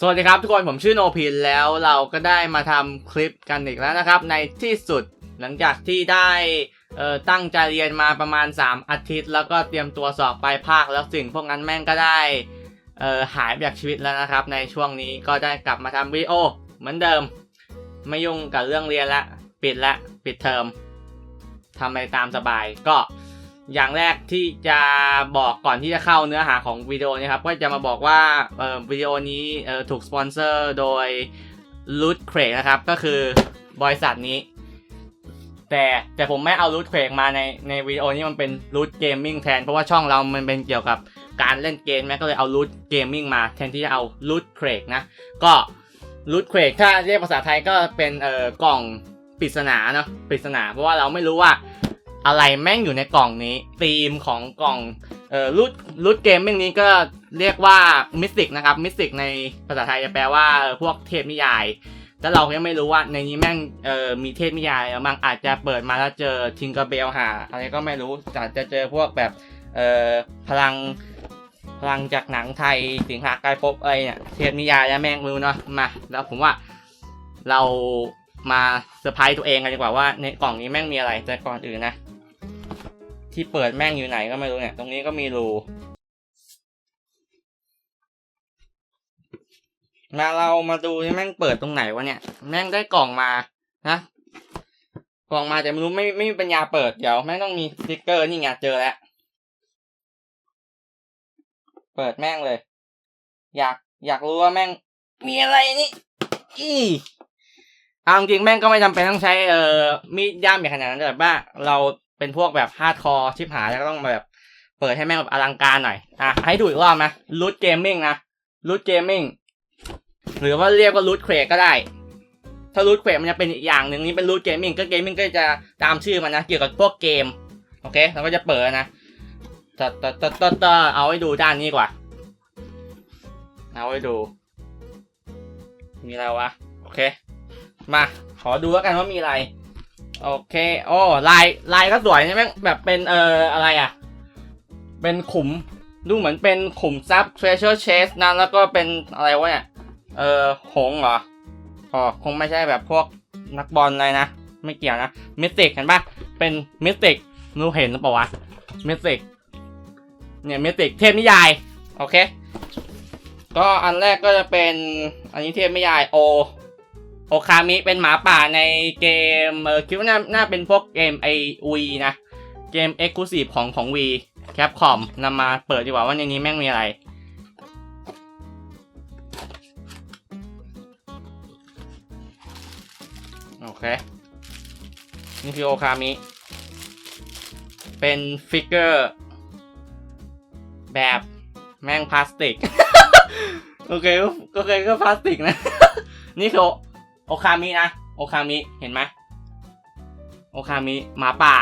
สวัสดีครับทุกคนผมชื่อโนพินแล้วเราก็ได้มาทำคลิปกันอีกแล้วนะครับ ในที่สุดหลังจากที่ได้ตั้งใจเรียนมาประมาณ 3 อาทิตย์ แล้วก็เตรียมตัวสอบปลายภาคแล้วสิ่งพวกนั้นแม่งก็ได้หายไปจากชีวิตแล้วนะครับ ในช่วงนี้ก็ได้กลับมาทำวิดีโอเหมือนเดิม ไม่ยุ่งกับเรื่องเรียนละ ปิดละ ปิดเทอมทำอะไรตามสบายก็ อย่างแรกที่จะบอกก่อนที่จะเข้าเนื้อหาของวิดีโอนี้ครับ ก็จะมาบอกว่าวิดีโอนี้ถูกสปอนเซอร์โดย l o o t c r a นะครับ ก็คือบริษัทนี้ แต่แต่ผมไม่เอา l o o t c r a มาในในวิดีโอนี้มันเป็น l o o t Gaming แทน เพราะว่าช่องเรามันเป็นเกี่ยวกับการเล่นเกมแม่ก็เลยเอา l o o t Gaming มาแทนที่จะเอา l o o t c r a นะ ก็ l o o t c r a ถ้าเรียกภาษาไทยก็เป็นเอ่อกล่องปริศนาเนาะปริศนา เพราะว่าเราไม่รู้ว่า อะไรแม่งอยู่ในกล่องนี้ธีมของกล่องเอ่อรูดรูดเกมเรื่องนี้ก็เรียกว่ามิสติกนะครับมิสติกในภาษาไทยจะแปลว่าพวกเทพนิยายแต่เรายังไม่รู้ว่าในนี้แม่งเอ่อมีเทพนิยายบางอาจจะเปิดมาแล้วเจอทิงเกอร์เบลหาอะไรก็ไม่รู้อาจจะเจอพวกแบบเอ่อพลังพลังจากหนังไทยสิงหากายภพอะไรเนี่ยเทพนิยายแล้วแม่งไม่รู้เนาะมาแล้วผมว่าเรามาเซอร์ไพรส์ตัวเองกันดีกว่าว่าในกล่องนี้แม่งมีอะไรแต่ก่อนอื่นนะ ที่เปิดแม่งอยู่ไหนก็ไม่รู้เนี่ย ตรงนี้ก็มีรู มาเรามาดูที่แม่งเปิดตรงไหนวะเนี่ย แม่งได้กล่องมา นะกล่องมาแต่ไม่รู้ไม่ไม่มีปัญญาเปิด เดี๋ยวแม่งต้องมีสติ๊กเกอร์นี่ไงเจอแล้ว เปิดแม่งเลย อยากอยากรู้ว่าแม่งมีอะไรนี่ อีเอาจริงแม่งก็ไม่จำเป็นต้องใช้เอ่อมีดย่ามอย่างขนาดนั้นแต่ว่าเรา เป็นพวกแบบฮาร์ดคอร์ชิบหายแล้วก็ต้องมาแบบ เปิดให้แม่งแบบอลังการหน่อย อะ ให้ดูอีกรอบนะรูทเกมมิ่งนะรูทเกมมิ่งหรือว่าเรียกว่ารูทเควก็ได้ ถ้ารูทเควมันจะเป็นอีกอย่างหนึ่งนี่เป็นรูทเกมมิ่งก็เกมมิ่งก็จะตามชื่อมันนะ เกี่ยวกับพวกเกม โอเคเราก็จะเปิดนะต่อต่อต่อต่อต่อเอาไว้ดูด้านนี้กว่า เอาไว้ดู มีอะไรวะ โอเค มา ขอดูแล้วกันว่ามีอะไร โอเคโอ้ลายลายก็สวยใช่ไหมแบบเป็นเอ่ออะไรอะ เป็นขุมดูเหมือนเป็นขุมทรัพย์ treasure chest นะแล้วก็เป็นอะไรวะเนี่ยเอ่อหงเหรออ๋อคงไม่ใช่แบบพวกนักบอลอะไรนะ ไม่เกี่ยวนะมิสติกเห็นปะเป็นมิสติกรู้เห็นหรือเปล่าวะมิสติกเนี่ยมิสติกเทพนิยายโอเค ก็อันแรกก็จะเป็นอันนี้เทพนิยายโอ โอคามิเป็นหมาป่าในเกมเออคิดว่าน่าน่าเป็นพวกเกมไอวีนะ เกม e x c l u s i v e ของของวีแคปคอมนำมาเปิดดีกว่าว่าในนี้แม่งมีอะไร โอเค นี่คือโอคามิ เป็นฟิกเกอร์ แบบแม่งพลาสติก โอเคก็โอเคก็พลาสติกนะ นี่คือ โอคามินะ โอคามิ เห็นไหมโอคามิหมาป่า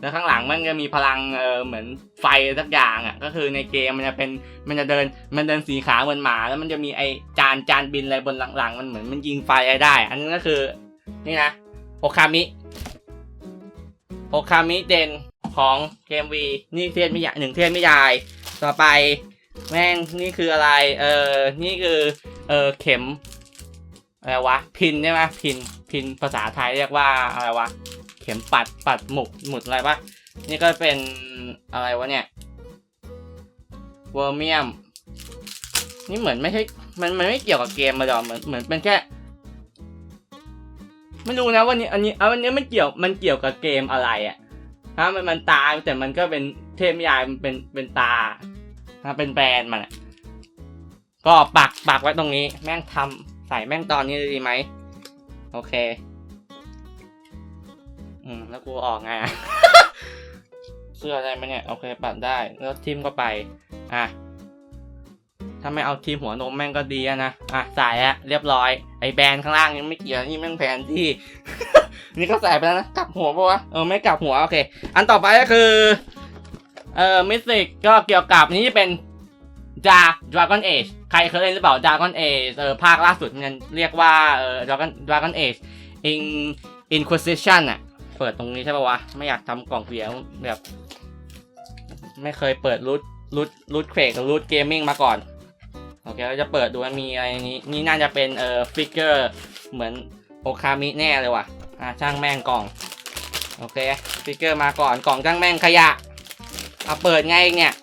แล้วข้างหลังมันจะมีพลังเออเหมือนไฟสักอย่างอะ ก็คือในเกมมันจะเป็นมันจะเดินมันเดินสีขาเหมือนหมา แล้วมันจะมีไอจานจานบินอะไรบนหลังๆ มันเหมือนมันยิงไฟอะไรได้ อันนี้ก็คือ นี่นะโอคามิโอคามิเดนของเกมวีนี่เทพมิยายหนึ่งเทพมิยาย ต่อไปแม่งนี่คืออะไร เออนี่คือ เออเข็ม อะไรวะ พินใช่ไหมพินพินภาษาไทยเรียกว่าอะไรวะ เข็มปัดปัดหมุกหมุดอะไรปะนี่ก็เป็นอะไรวะเนี่ยเวอร์เมียมนี่เหมือนไม่ใช่ มันมันไม่เกี่ยวกับเกมมาหรอกเหมือนเหมือนเป็นแค่ไม่รู้นะว่านี้อันนี้เอาอันนี้มันเกี่ยวมันเกี่ยวกับเกมอะไรอะ่ะฮะมันมันตาแต่มันก็เป็นเทพยายมันเป็นเป็นตาฮะเป็นแบรนด์มันก็ปักปักไว้ตรงนี้ แม่งทำ ใส่แม่งตอนนี้ดีไหม โอเค อืม แล้วกูออกไงเสื้ออะไรมาเนี่ย โอเค ปัดได้ แล้วทิมก็ไป อะ ถ้าไม่เอาทีมหัวนมแม่งก็ดีนะ อะ ใส่อะเรียบร้อย ไอแบรนข้างล่างยังไม่เกี่ยว นี่แม่งแผนที่ นี่ก็ใส่ไปแล้วนะ กลับหัวปะวะ เออ ไม่กลับหัว โอเค อันต่อไปก็คือ เอ่อ มิสติกก็เกี่ยวกับนี่เป็น ดา Dragon Age ใครเคยเล่นหรือเปล่า Dragon Age เออภาคล่าสุดมันเรียกว่าเออ Dragon Dragon Age in Inquisition อะเปิดตรงนี้ใช่ป่าวะ ไม่อยากทำกล่องเสียงแบบ ไม่เคยเปิดรูทรูทรูทเควกหรือรูทเกมมิ่งมาก่อน โอเคเราจะเปิดดูว่ามีอะไรนี้นี่น่าจะเป็นเอ่อฟิกเกอร์เหมือนโอคามิแน่เลยว่ะอะช่างแม่งกล่อง โอเคฟิกเกอร์มาก่อนกล่องช่างแม่งขยะเอาเปิดไงเนี่ย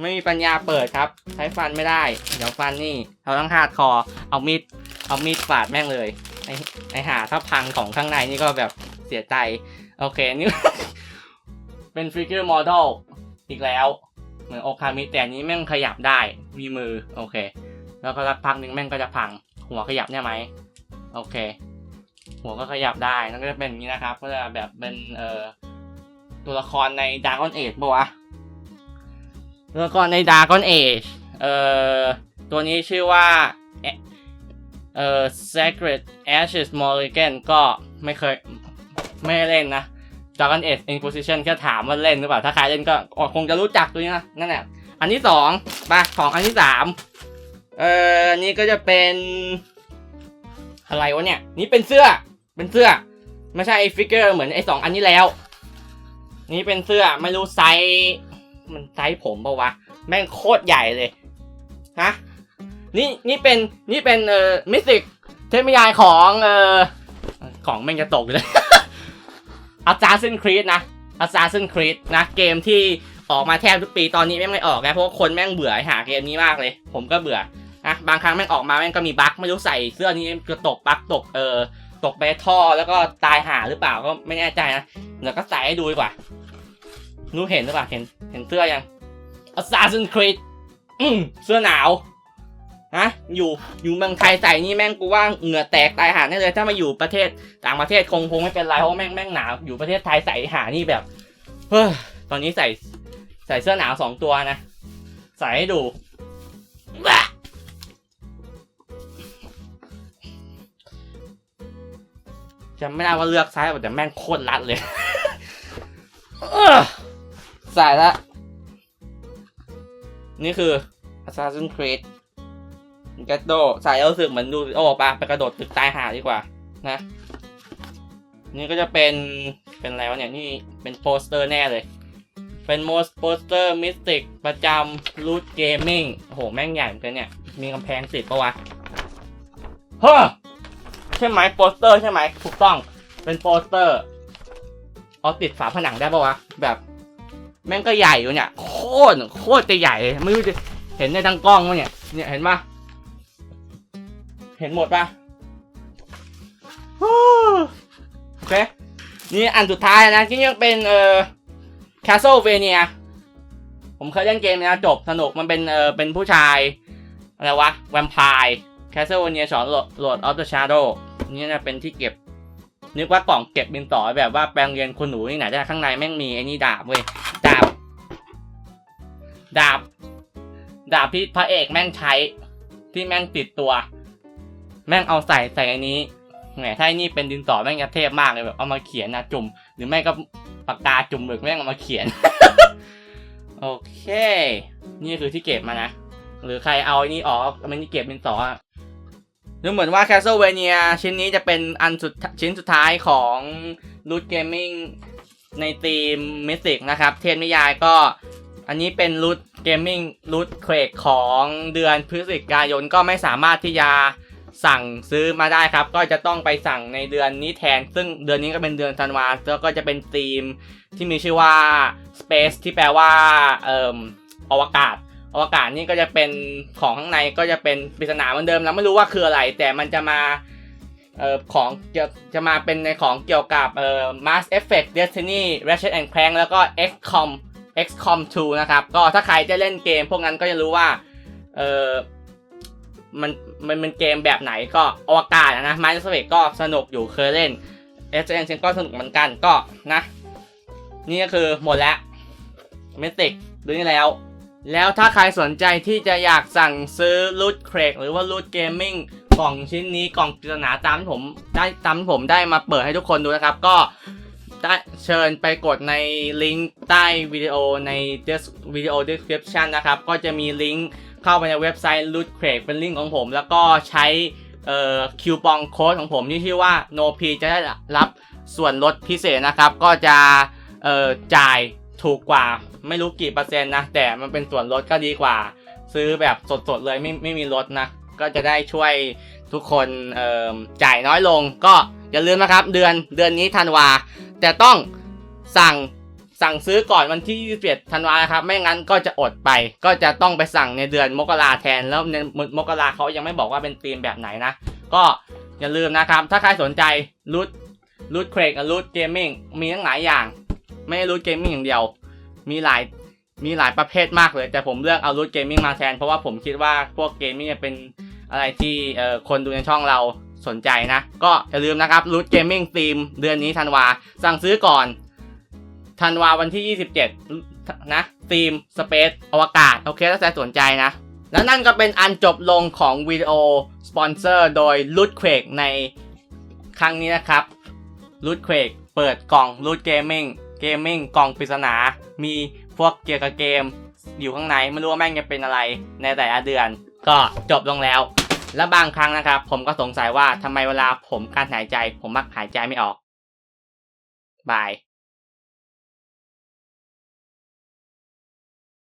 ไม่มีปัญญาเปิดครับ ใช้ฟันไม่ได้ เดี๋ยวฟันนี่เราต้องหาดคอ เอามีด เอามีดฝาดแม่งเลย ไอไอหาถ้าพังของข้างในนี่ก็แบบเสียใจ โอเค นี่ เป็นฟิกเกอร์โมเดลอีกแล้ว เหมือนโอคามิแต่อันนี้แม่งขยับได้ มีมือ โอเค แล้วก็สักพักหนึ่งแม่งก็จะพัง หัวขยับได้ไหม โอเค หัวก็ขยับได้นั่นก็จะเป็นอย่างนี้นะครับ ก็จะแบบเป็นเอ่อตัวละครในดาร์กอนเอ e ปะวะ แล้วก็ในดาร์กอนเอชเอ่อตัวนี้ชื่อว่าเอ่อ Sacred Ashes Mulligan ก็ไม่เคยไม่เล่นนะ Dragon Age Inquisition แค่ถามว่าเล่นหรือเปล่า ถ้าใครเล่นก็คงจะรู้จักตัวนี้นะนั่นแหละ อันที่สองไปของอันที่สามเอ่ออันนี้ก็จะเป็น อะไรวะเนี่ย นี่เป็นเสื้อ เป็นเสื้อ ไม่ใช่ไอ้ฟิกเกอร์เหมือนไอ้สองอันนี้แล้ว นี่เป็นเสื้อไม่รู้ไซส์ มันไซส์ผมปะวะ แม่งโคตรใหญ่เลย ฮะ นี่นี่เป็นนี่เป็นเอ่อมิสิกเทพนิยายของเอ่อของแม่งจะตกเลย Assassin's Creed นะ Assassin's Creed นะ เกมที่ออกมาแทบทุกปีตอนนี้แม่งไม่ออกนะเพราะว่าคนแม่งเบื่อหาเกมนี้มากเลย ผมก็เบื่อนะบางครั้งแม่งออกมาแม่งก็มีบั๊กไม่รู้ใส่เสื้อนี้จะตกบั๊กตกเอ่อตกไปท่อแล้วก็ตายหาหรือเปล่าก็ไม่แน่ใจนะเดี๋ยวก็ใส่ให้ดูดีกว่า รู้เห็นหรือเปล่าเห็นเห็นเสื้อยัง Assassin's Creed อืมเสื้อหนาวนะอยู่อยู่เมืองไทยใส่นี่แม่งกูว่าเหงื่อแตกตายหาแน่เลย ถ้ามาอยู่ประเทศต่างประเทศคงคงไม่เป็นไรเพราะแม่งแม่งหนาวอยู่ประเทศไทยใส่หานี่แบบเฮ้ยตอนนี้ใส่ใส่เสื้อหนาวสองตัวนะ ใส่ให้ดูแบะจำไม่ได้ว่าเลือกไซส์แต่แม่งโคตรรัดเลย ใส่ละ นี่คือ Assassin's Creed กระโดดส่แล้วรู้สึกเหมือนดูโอ้ปะไปกระโดดตึกตายหาดีกว่า นะ นี่ก็จะเป็น เป็นอะไรวะเนี่ย นี่เป็นโปสเตอร์แน่เลย เป็นโมสโปสเตอร์มิสติกประจำรูทเกมมิ่งโอ้โห แม่งใหญ่เหมือนกันเนี่ย มีกำแพงติดปะวะเฮ้อใช่ไหมโปสเตอร์ใช่ไหมถูกต้อง เป็นโปสเตอร์เอาติดฝาผนังได้ปะวะ แบบ แม่งก็ใหญ่อยู่เนี่ย โคตรโคตรจะใหญ่ ไม่รู้จะเห็นในทางกล้องมั้ยเนี่ย เนี่ยเห็นปะเห็นหมดปะโอเค นี่อันสุดท้ายนะที่ยังเป็นเอ่อ Castlevania ผมเคยเล่นเกมนี้นะจบสนุกมันเป็นเอ่อเป็นผู้ชาย อะไรวะแวมไพร์ Castlevania สอนโหลดโหลด of the Shadow นี่นะเป็นที่เก็บ นึกว่ากล่องเก็บบินต่อแบบว่าแปลงเรียนคุณหนูนี่ไหนแต่ข้างในแม่งมีไอ้นี่ดาบเว้ย ดาบ ดาบที่พระเอกแม่งใช้ ที่แม่งติดตัว แม่งเอาใส่ใส่อันนี้แหมถ้านี่เป็นดินต่อแม่งจะเทพมากเลยแบบเอามาเขียนนะจุ่ม หรือไม่ก็ปากกาจุ่มหมึกแม่งเอามาเขียน โอเค นี่คือที่เก็บมานะ หรือใครเอาไอ้นี่ออกมันนี่เก็บเป็นต่ออะดูเหมือนว่า Castlevania ชิ้นนี้จะเป็นอันสุดชิ้นสุดท้ายของ Root Gaming ในทีม Mystic นะครับ เทนนิยายก็ อันนี้เป็น Root Gaming Root c r a k ของเดือนพฤศจิกายนก็ไม่สามารถที่จะสั่งซื้อมาได้ครับ ก็จะต้องไปสั่งในเดือนนี้แทน ซึ่งเดือนนี้ก็เป็นเดือนธันวาแล้วก็จะเป็นธีมที่มีชื่อว่า Space ที่แปลว่าเอ่มอวกาศอวกาศนี่ก็จะเป็นของข้างในก็จะเป็นปริศนาเหมือนเดิมแล้วไม่รู้ว่าคืออะไร แต่มันจะมาเอ่อของจะจะมาเป็นในของเกี่ยวกับเอ่อ Mass Effect Destiny Ratchet and Clank แล้วก็ XCOM XCOM 2 นะครับ ก็ถ้าใครจะเล่นเกม พวกนั้นก็จะรู้ว่าเออมันมันเป็นเกมแบบไหนก็อวกาศนะ Mass Effect ก็สนุกอยู่เคยเล่น s n ก็สนุกเหมือนกันก็นะ นี่ก็คือหมดแล้วเมติกดูนี่แล้ว แล้วถ้าใครสนใจที่จะอยากสั่งซื้อรูทเครกหรือว่ารูทเกมมิ่งกล่องชิ้นนี้กล่องปริศนาตามที่ผมได้ตามที่ผมได้มาเปิดให้ทุกคนดูนะครับ ก็ ได้เชิญไปกดในลิงก์ใต้วิดีโอใน des- วิดีโอ description นะครับ ก็จะมีลิงก์เข้าไปในเว็บไซต์ Loot Crate เป็นลิงก์ของผม แล้วก็ใช้เอ่อคิวปองโค้ดของผมที่ชื่อว่า NoP จะได้รับส่วนลดพิเศษนะครับ ก็จะเอ่อจ่ายถูกกว่าไม่รู้กี่เปอร์เซ็นต์นะ แต่มันเป็นส่วนลดก็ดีกว่า ซื้อแบบสดๆเลยไม่ไม่มีลดนะ ก็จะได้ช่วยทุกคนจ่ายน้อยลงก็ อย่าลืมนะครับ เดือนเดือนนี้ธันวา แต่ต้องสั่งสั่งซื้อก่อนวันที่21ธันวาครับ ไม่งั้นก็จะอดไป ก็จะต้องไปสั่งในเดือนมกราแทน แล้วในมกราเขายังไม่บอกว่าเป็นธีมแบบไหนนะ ก็อย่าลืมนะครับ ถ้าใครสนใจรูทรูทเครกกับรูทเกมมิ่งมีทั้งหลายอย่าง ไม่ใช่รูทเกมมิ่งอย่างเดียว มีหลายมีหลายประเภทมากเลย แต่ผมเลือกเอารูทเกมมิ่งมาแทน เพราะว่าผมคิดว่าพวกเกมมิ่งเป็นอะไรที่คนดูในช่องเรา สนใจนะ ก็อย่าลืมนะครับรูทเกมมิ่งธีมเดือนนี้ธันวา สั่งซื้อก่อนธันวาวันที่ 27 นะธีมสเปซอวกาศ โอเคถ้าใครสนใจนะ แล้วนั่นก็เป็นอันจบลงของวิดีโอสปอนเซอร์โดยลูดเควกในครั้งนี้นะครับลูดเควกเปิดกล่องลูดเกมมิ่งเกมมิ่งกล่องปริศนา มีพวกเกี่ยวกับเกม อยู่ข้างในไม่รู้ว่าแม่งจะเป็นอะไรในแต่ละเดือน ก็จบลงแล้ว และบางครั้งนะครับ ผมก็สงสัยว่าทำไมเวลาผมการหายใจ ผมมักหายใจไม่ออกบาย